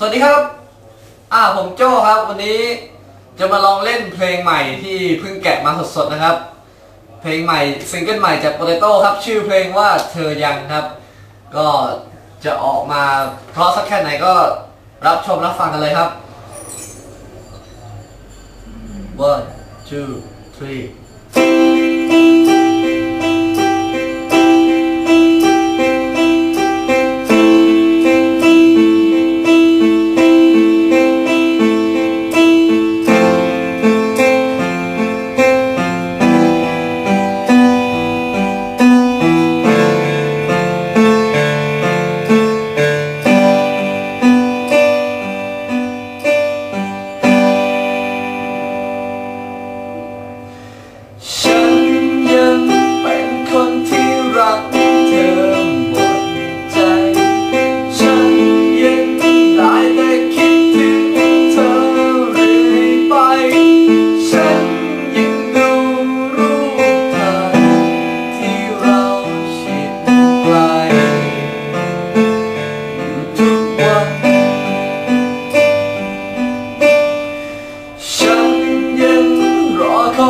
สวัสดีครับ อ่าผมโจ้ครับ วันนี้จะมาลองเล่นเพลงใหม่ที่เพิ่งแกะมาสดๆนะครับ เพลงใหม่ซิงเกิลใหม่จากโปเตโต้ครับ ชื่อเพลงว่าเธอยังครับ ก็จะออกมาเพราะสักแค่ไหนก็รับชมรับฟังกันเลยครับ one two three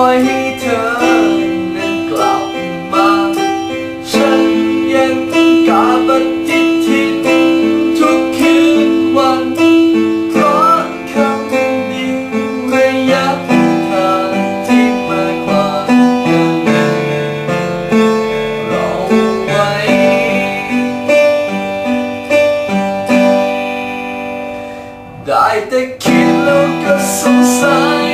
อยให้เธอนั้นกลับมา ฉันยังกาปฏิทินทุกคืนวัน เพราะคำเดียวระยะทางที่มาความกันเราไว้ ได้แต่คิดแล้วก็สงสัย